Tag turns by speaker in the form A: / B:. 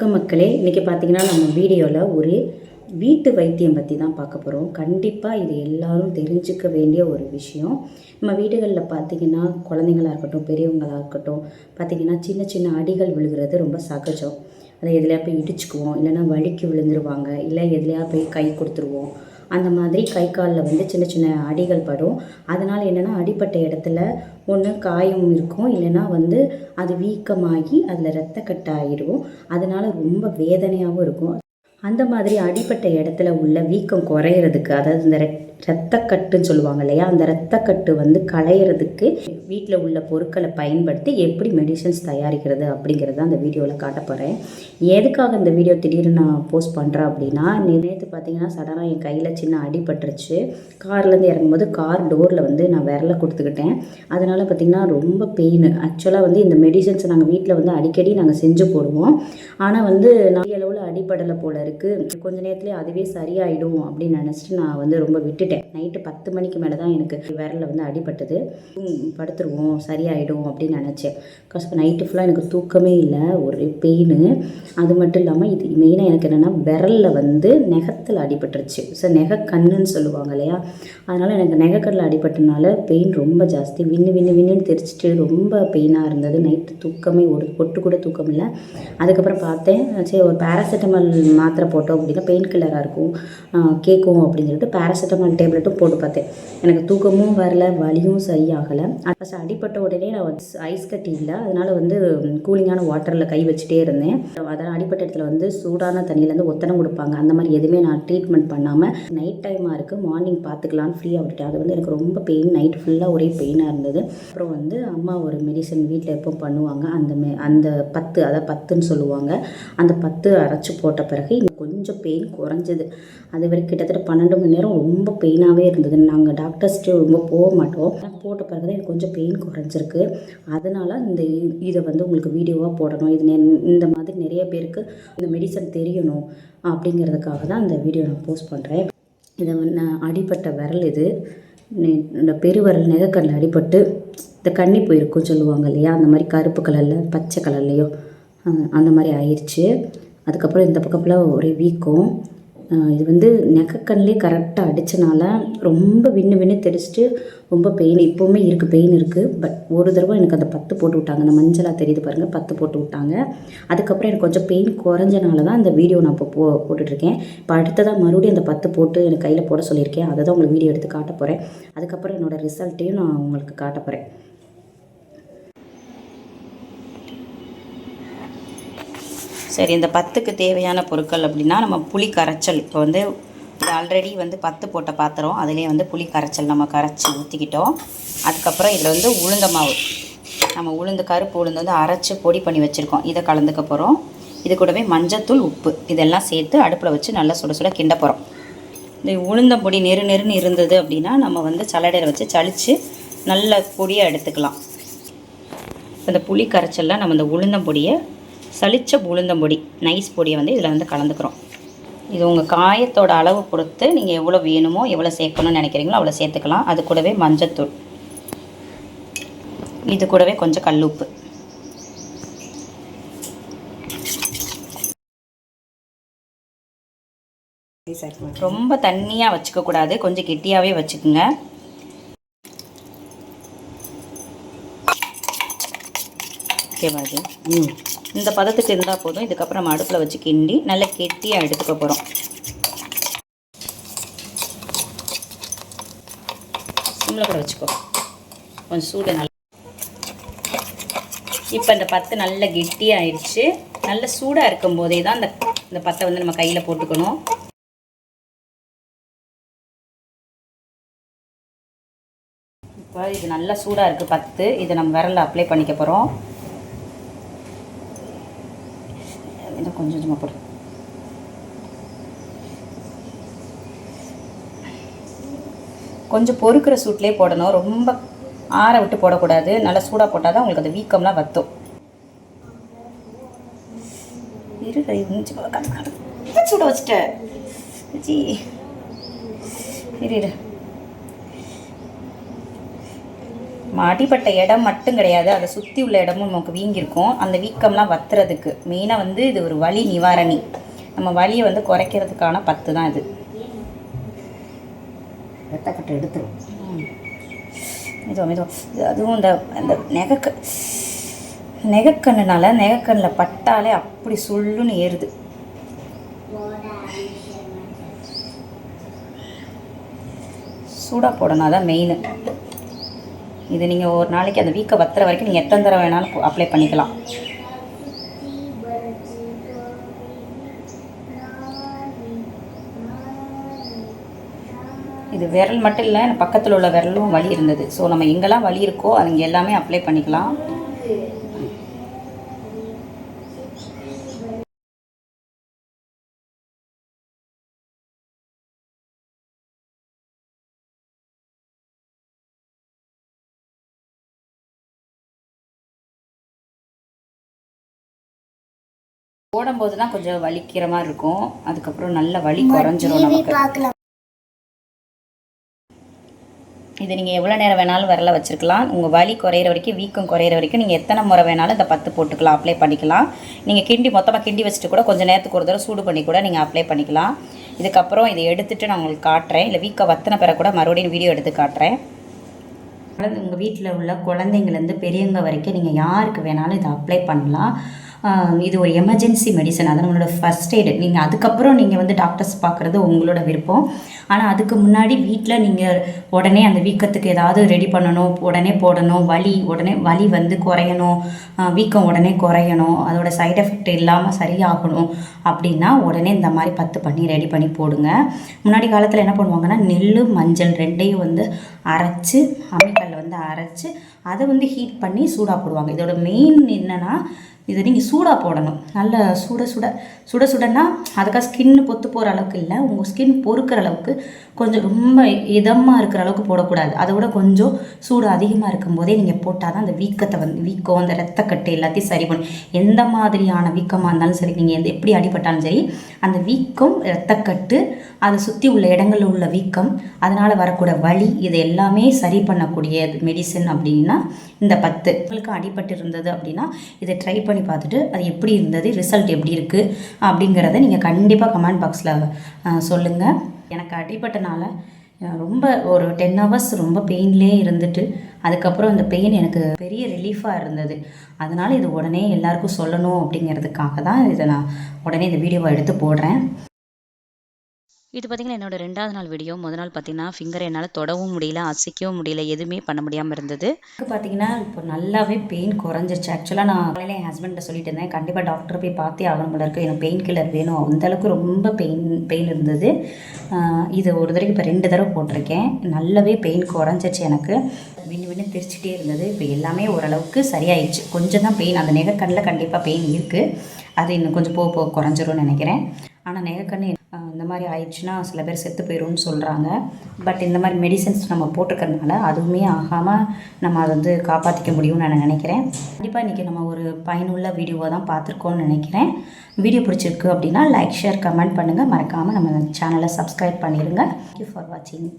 A: வணக்கம் மக்களே இன்றைக்கி பார்த்தீங்கன்னா நம்ம வீடியோவில் ஒரு வீட்டு வைத்தியம் பற்றி தான் பார்க்க போகிறோம் கண்டிப்பாக இது எல்லாரும் தெரிஞ்சுக்க வேண்டிய ஒரு விஷயம். நம்ம வீடுகளில் பார்த்தீங்கன்னா குழந்தைங்களாக இருக்கட்டும் பெரியவங்களாக இருக்கட்டும் பார்த்தீங்கன்னா சின்ன சின்ன அடிகள் விழுகிறது ரொம்ப சகஜம். அதை எதுலையா போய் இடிச்சுக்குவோம் இல்லைன்னா வழுக்கி விழுந்துருவாங்க இல்லை எதுலையா போய் கை கொடுத்துருவோம் அந்த மாதிரி கை காலில் வந்து சின்ன சின்ன அடிகள் படும். அதனால் என்னென்னா அடிப்பட்ட இடத்துல ஒன்று காயம் இருக்கும். இல்லைன்னா வந்து அது வீக்கமாகி அதில் ரத்தக்கட்டாயிடும் அதனால் ரொம்ப வேதனையாகவும் இருக்கும். அந்த மாதிரி அடிப்பட்ட இடத்துல உள்ள வீக்கம் குறையிறதுக்கு அதாவது இந்த ரெட் ரத்தக்கட்டுன்னு சொல்லுவாங்க இல்லையா? அந்த ரத்தக்கட்டு வந்து களையிறதுக்கு வீட்டில் உள்ள பொருட்களை பயன்படுத்தி எப்படி மெடிசன்ஸ் தயாரிக்கிறது அப்படிங்கிறத அந்த வீடியோவில் காட்ட போகிறேன் எதுக்காக இந்த வீடியோ திடீர்னு நான் போஸ்ட் பண்ணுறேன் அப்படின்னா நேற்று பார்த்தீங்கன்னா சடனாக என் கையில் சின்ன அடிபட்டுருச்சு கார்லேருந்து இறங்கும்போது கார் டோரில் வந்து நான் விரல கொடுத்துக்கிட்டேன். அதனால் பார்த்திங்கன்னா ரொம்ப பெயின் ஆக்சுவலாக வந்து இந்த மெடிசன்ஸ் நாங்கள் வீட்டில் வந்து அடிக்கடி நாங்கள் செஞ்சு போடுவோம். ஆனால் வந்து நிறைய அளவில் அடிப்படலை போல இருக்குது கொஞ்ச நேரத்துலேயே அதுவே சரியாயிடும் அப்படின்னு நினச்சிட்டு நான் வந்து ரொம்ப விட்டுட்டேன். நைட்டு பத்து மணிக்கு மேலே தான் எனக்கு விரலில் வந்து அடிபட்டது. படுத்துருவோம் சரியாயிடும் அப்படின்னு நினச்சேன். கஷ்டம் நைட்டு ஃபுல்லாக எனக்கு தூக்கமே இல்லை ஒரே பெயின் அது மட்டும் இல்லாமல் இது மெயினாக எனக்கு என்னென்னா விரலில் வந்து நெகத்தில் அடிபட்டுருச்சு. ஸோ நெக கண்ணுன்னு சொல்லுவாங்க இல்லையா? அதனால் எனக்கு நெகக்கடலில் அடிபட்டனால பெயின் ரொம்ப ஜாஸ்தி. விண்ணு விண்ணு விண்ணுன்னு தெரிச்சிட்டு ரொம்ப பெயினாக இருந்தது. நைட்டு தூக்கமே ஒரு பொட்டு கூட தூக்கம் இல்லை. அதுக்கப்புறம் பார்த்தேன் சரி ஒரு பேராசிட்டமால் மாத்திரை போட்டோம் அப்படின்னா பெயின் கில்லராக இருக்கும். கேட்கும் அப்படின்னு சொல்லிட்டு பேராசிட்டமால் டேப்லெட்டும் போட்டு பார்த்தேன். எனக்கு தூக்கமும் வரல வலியும் சரியாகலை. ஃபஸ்ட் அடிப்பட்ட உடனே நான் வந்து ஐஸ் கட்டி இல்லை. அதனால் வந்து கூலிங்கான வாட்டரில் கை வச்சுட்டே இருந்தேன். அதனால் அடிப்பட்ட இடத்துல வந்து சூடான தண்ணியிலேருந்து ஒத்தனம் கொடுப்பாங்க. அந்த மாதிரி எதுவுமே நான் ட்ரீட்மெண்ட் பண்ணாமல் நைட் டைமாக இருக்குது மார்னிங் பார்த்துக்கலான்னு ஃப்ரீயாக விட்டுட்டேன். அது வந்து எனக்கு ரொம்ப பெயின் நைட் ஃபுல்லாக ஒரே பெயினாக இருந்தது. அப்புறம் வந்து அம்மா ஒரு மெடிசன் வீட்டில் எப்போ பண்ணுவாங்க அந்த மெ அந்த பத்து அதை பத்துன்னு சொல்லுவாங்க. அந்த பத்து அரைச்சி போட்ட பிறகு இன்னும் கொஞ்சம் பெயின் குறைஞ்சது. அது வரைக்கும் கிட்டத்தட்ட பன்னெண்டு மணி நேரம் ரொம்ப பெயின் பெயினாகவே இருந்தது நாங்கள் டாக்டர்ஸ்ட்டு ரொம்ப போக மாட்டோம். ஆனா போட்ட பிறகு தான் எனக்கு கொஞ்சம் பெயின் குறைஞ்சிருக்கு. அதனால் இந்த இதை வந்து உங்களுக்கு வீடியோவாக போடணும். இது இந்த மாதிரி நிறைய பேருக்கு இந்த மெடிசன் தெரியணும் அப்படிங்கிறதுக்காக தான் இந்த வீடியோ நான் போஸ்ட் பண்ணுறேன் இதை வந்து நான் அடிப்பட்ட விரல் இது. நெ- இந்த பெருவிரல் நெகக்கல்ல அடிபட்டு இந்த கண்ணி போயிருக்கும் சொல்லுவாங்க இல்லையா? அந்த மாதிரி கருப்பு கலரில் பச்சை கலர்லேயோ அந்த மாதிரி ஆயிடுச்சு அதுக்கப்புறம் இந்த பக்கம்லாம் ஒரே வீக்கம். இது வந்து நெக்கக்கண்ணிலே கரெக்டாக அடித்தனால ரொம்ப விண்ணு விண்ணு தெரிச்சிட்டு ரொம்ப பெயின் இப்போவுமே இருக்குது பெயின் இருக்குது பட் ஒரு தடவை எனக்கு அந்த பத்து போட்டு விட்டாங்க. அந்த மஞ்சளாக தெரியுது பாருங்கள் பத்து போட்டு விட்டாங்க. அதுக்கப்புறம் எனக்கு கொஞ்சம் பெயின் குறைஞ்சனால தான் அந்த வீடியோ நான் இப்போ போ போட்டுட்ருக்கேன். இப்போ அடுத்ததாக மறுபடியும் அந்த பத்து போட்டு எனக்கு கையில் போட சொல்லியிருக்கேன். அதை தான் உங்களுக்கு வீடியோ எடுத்து காட்ட போகிறேன் அதுக்கப்புறம் என்னோடய ரிசல்ட்டையும் நான் உங்களுக்கு காட்ட போகிறேன் சரி இந்த பத்துக்கு தேவையான பொருட்கள் அப்படின்னா நம்ம புளி கரைச்சல். இப்போ வந்து ஆல்ரெடி வந்து பத்து போட்ட பாத்திரம். அதுலேயே வந்து புளி கரைச்சல் நம்ம கரைச்சி ஊற்றிக்கிட்டோம் அதுக்கப்புறம் இதில் வந்து உளுந்த மாவு. நம்ம உளுந்து கருப்பு உளுந்து வந்து அரைச்சி பொடி பண்ணி வச்சுருக்கோம். இதை கலந்துக்க போகிறோம் இது கூடவே மஞ்சத்தூள் உப்பு. இதெல்லாம் சேர்த்து அடுப்பில் வச்சு நல்லா சுட சுட கிண்ட போகிறோம் இந்த உளுந்தம்பொடி நெரு நெருன்னு இருந்தது அப்படின்னா நம்ம வந்து சலடையில் வச்சு சளிச்சு நல்ல பொடியாக எடுத்துக்கலாம். இப்போ இந்த புளி கரைச்சலில் நம்ம இந்த உளுந்தம்பொடியை சளிச்ச சலிச்ச நைஸ் பொடியை வந்து இதில் வந்து கலந்துக்கிறோம். இது உங்கள் காயத்தோட அளவு பொறுத்து நீங்கள் எவ்வளோ வேணுமோ எவ்வளோ சேர்க்கணும்னு நினைக்கிறீங்களோ அவ்வளோ சேர்த்துக்கலாம். அது கூடவே மஞ்சத்தூள். இது கூடவே கொஞ்சம் கல்லுப்பு ரொம்ப தண்ணியாக வச்சுக்கக்கூடாது கொஞ்சம் கெட்டியாகவே வச்சுக்குங்க. ஓகேவா ம். இந்த பதத்துக்கு இருந்தால் போதும். இதுக்கப்புறம் நம்ம அடுப்பில் வச்சு கிண்டி நல்லா கெட்டியாக எடுத்துக்க போகிறோம் சிம்மில் கூட வச்சுக்கோ. கொஞ்சம் சூடு நல்லா. இப்போ இந்த பத்து நல்ல கெட்டியாகிடுச்சு நல்ல சூடாக இருக்கும் போதே தான் இந்த இந்த பத்தை வந்து நம்ம கையில் போட்டுக்கணும். இப்போ இது நல்லா சூடாக இருக்குது பத்து. இதை நம்ம விரலில் அப்ளை பண்ணிக்க போகிறோம் இதை கொஞ்சம் கொஞ்சமாக போடு. கொஞ்சம் பொறுக்கிற சூட்லேயே போடணும். ரொம்ப ஆற விட்டு போடக்கூடாது. நல்லா சூடாக போட்டால் தான் உங்களுக்கு அந்த வீக்கம்லாம் வத்தும். இரு கை மூஞ்சி சூட வச்சுட்டேன் ஜி இரு இரு. நம்ம அடிப்பட்ட இடம் மட்டும் கிடையாது. அதை சுற்றி உள்ள இடமும் நமக்கு வீங்கியிருக்கும். அந்த வீக்கம்லாம் வத்துறதுக்கு. மெயினாக வந்து இது ஒரு வலி நிவாரணி. நம்ம வலியை வந்து குறைக்கிறதுக்கான பத்து தான் இது.
B: ரத்தக்கட்டை எடுத்துரும்.
A: மெதுவா மெதுவா. இது அதுவும் இந்த அந்த நெகக்க நெகக்கண்ணுனால நெகக்கண்ணில் பட்டாலே அப்படி சுள்ளுன்னு ஏறுது. சூடாக போடணும். அதான் மெயின் இது நீங்கள் ஒரு நாளைக்கு அந்த வீக்கை பத்துற வரைக்கும் நீங்கள் எத்தனை தடவை வேணாலும் அப்ளை பண்ணிக்கலாம். இது விரல் மட்டும் இல்லை பக்கத்தில் உள்ள விரலும் வலி இருந்தது. ஸோ நம்ம எங்கெல்லாம் வலி இருக்கோ அங்கே எல்லாமே அப்ளை பண்ணிக்கலாம். ஓடும்போது தான் கொஞ்சம் வலிக்கிற மாதிரி இருக்கும். அதுக்கப்புறம் நல்ல வலி குறைஞ்சிரும் நமக்கு. இது நீங்கள் எவ்வளோ நேரம் வேணாலும் விரல வச்சுருக்கலாம். உங்கள் வலி குறையிற வரைக்கும் வீக்கம் குறையிற வரைக்கும் நீங்கள் எத்தனை முறை வேணாலும் இந்த பத்து போட்டுக்கலாம் அப்ளை பண்ணிக்கலாம். நீங்கள் கிண்டி மொத்தமாக கிண்டி வச்சுட்டு கூட கொஞ்சம் நேரத்துக்கு ஒரு தடவை சூடு பண்ணி கூட நீங்கள் அப்ளை பண்ணிக்கலாம். இதுக்கப்புறம் இதை எடுத்துட்டு நான் உங்களுக்கு காட்டுறேன். இல்லை வீக்கம் வத்தின பிறகு கூட மறுபடியும் வீடியோ எடுத்து காட்டுறேன். உங்கள் வீட்டில் உள்ள குழந்தைங்கலேருந்து பெரியவங்க வரைக்கும் நீங்கள் யாருக்கு வேணாலும் இதை அப்ளை பண்ணலாம். இது ஒரு எமர்ஜென்சி மெடிசன் அது நம்மளோட ஃபஸ்ட் எய்டு நீங்கள் அதுக்கப்புறம் நீங்கள் வந்து டாக்டர்ஸ் பார்க்குறது உங்களோட விருப்பம். ஆனால் அதுக்கு முன்னாடி வீட்டில் நீங்கள் உடனே அந்த வீக்கத்துக்கு ஏதாவது ரெடி பண்ணணும் உடனே போடணும் வலி உடனே வலி வந்து குறையணும் வீக்கம் உடனே குறையணும் அதோட சைட் எஃபெக்ட் இல்லாமல் சரியாகணும் அப்படின்னா உடனே இந்த மாதிரி பத்து பண்ணி ரெடி பண்ணி போடுங்க. முன்னாடி காலத்தில் என்ன பண்ணுவாங்கன்னா நெல் மஞ்சள் ரெண்டையும் வந்து அரைச்சி அம்மிக்கல்ல வந்து அரைச்சி அதை வந்து ஹீட் பண்ணி சூடாக போடுவாங்க. இதோட மெயின் என்னென்னா இதை நீங்கள் சூடாக போடணும். நல்ல சுட சுட சுட சுடன்னா அதுக்காக ஸ்கின்னு பொத்து போகிற அளவுக்கு இல்லை. உங்கள் ஸ்கின் பொறுக்கிற அளவுக்கு கொஞ்சம் ரொம்ப இதமாக இருக்கிற அளவுக்கு போடக்கூடாது. அதை விட கொஞ்சம் சூடு அதிகமாக இருக்கும்போதே நீங்கள் போட்டால் தான் அந்த வீக்கத்தை வந்து வீக்கம் அந்த ரத்தக்கட்டு எல்லாத்தையும் சரி பண்ணும். எந்த மாதிரியான வீக்கமாக இருந்தாலும் சரி நீங்கள் எந்த எப்படி அடிபட்டாலும் சரி அந்த வீக்கம் ரத்தக்கட்டு அதை சுற்றி உள்ள இடங்களில் உள்ள வீக்கம் அதனால் வரக்கூடிய வழி இது எல்லாமே சரி பண்ணக்கூடிய மெடிசன் அப்படின்னா இந்த பத்து. உங்களுக்கு அடிபட்டு இருந்தது அப்படின்னா இதை ட்ரை பண்ணி பார்த்துட்டு அது எப்படி இருந்தது ரிசல்ட் எப்படி இருக்குது அப்படிங்கிறத நீங்கள் கண்டிப்பாக கமெண்ட் பாக்ஸில் சொல்லுங்கள் எனக்கு அடிபட்டனால ரொம்ப ஒரு டென் ஹவர்ஸ் ரொம்ப பெயின்லேயே இருந்துட்டு அதுக்கப்புறம் இந்த பெயின் எனக்கு பெரிய ரிலீஃபாக இருந்தது. அதனால் இது உடனே எல்லாருக்கும் சொல்லணும் அப்படிங்கிறதுக்காக தான் இதை நான் உடனே இந்த வீடியோவை எடுத்து போடுறேன்.
C: இது பார்த்தீங்கன்னா என்னோடய ரெண்டாவது நாள் வீடியோ முதல் நாள் பார்த்தீங்கன்னா ஃபிங்கரை என்னால் தொடவும் முடியல அசைக்கவும் முடியல எதுவுமே பண்ண முடியாமல் இருந்தது.
A: பார்த்திங்கன்னா பார்த்தீங்கன்னா இப்போ நல்லாவே பெயின் குறைஞ்சிருச்சு. ஆக்சுவலாக நான் காலையில் என் ஹஸ்பண்ட்டை சொல்லிட்டு இருந்தேன். கண்டிப்பாக டாக்டர் போய் பார்த்தே ஆகணும் போல இருக்குது எனக்கு பெயின் கில்லர் வேணும். அந்தளவுக்கு ரொம்ப பெயின் பெயின் இருந்தது. இது ஒரு தடவை இப்போ ரெண்டு தடவை போட்டிருக்கேன். நல்லாவே பெயின் குறைஞ்சிருச்சு எனக்கு. விண்ணு விண்ணு தெரிச்சிட்டே இருந்தது. இப்போ எல்லாமே ஓரளவுக்கு சரியாயிடுச்சு. கொஞ்சம் தான் பெயின் அந்த நெகக்கண்ணில் கண்டிப்பாக பெயின் இருக்குது அது இன்னும் கொஞ்சம் போக போக குறைஞ்சிரும்னு நினைக்கிறேன். ஆனால் நெகக்கண்ணு இந்த மாதிரி ஆயிடுச்சுன்னா சில பேர் செத்து போயிடும்னு சொல்கிறாங்க பட் இந்த மாதிரி மெடிசன்ஸ் நம்ம போட்டுக்கிறதுனால அதுவுமே ஆகாமல் நம்ம அதை வந்து காப்பாற்றிக்க முடியும்னு நான் நினைக்கிறேன். கண்டிப்பாக இன்றைக்கி நம்ம ஒரு பயனுள்ள வீடியோவை தான் பார்த்துருக்கோம்னு நினைக்கிறேன். வீடியோ பிடிச்சிருக்கு அப்படின்னா லைக் ஷேர் கமெண்ட் பண்ணுங்கள் மறக்காமல் நம்ம சேனலை சப்ஸ்கிரைப் பண்ணிடுங்க தேங்க்யூ ஃபார் வாட்சிங்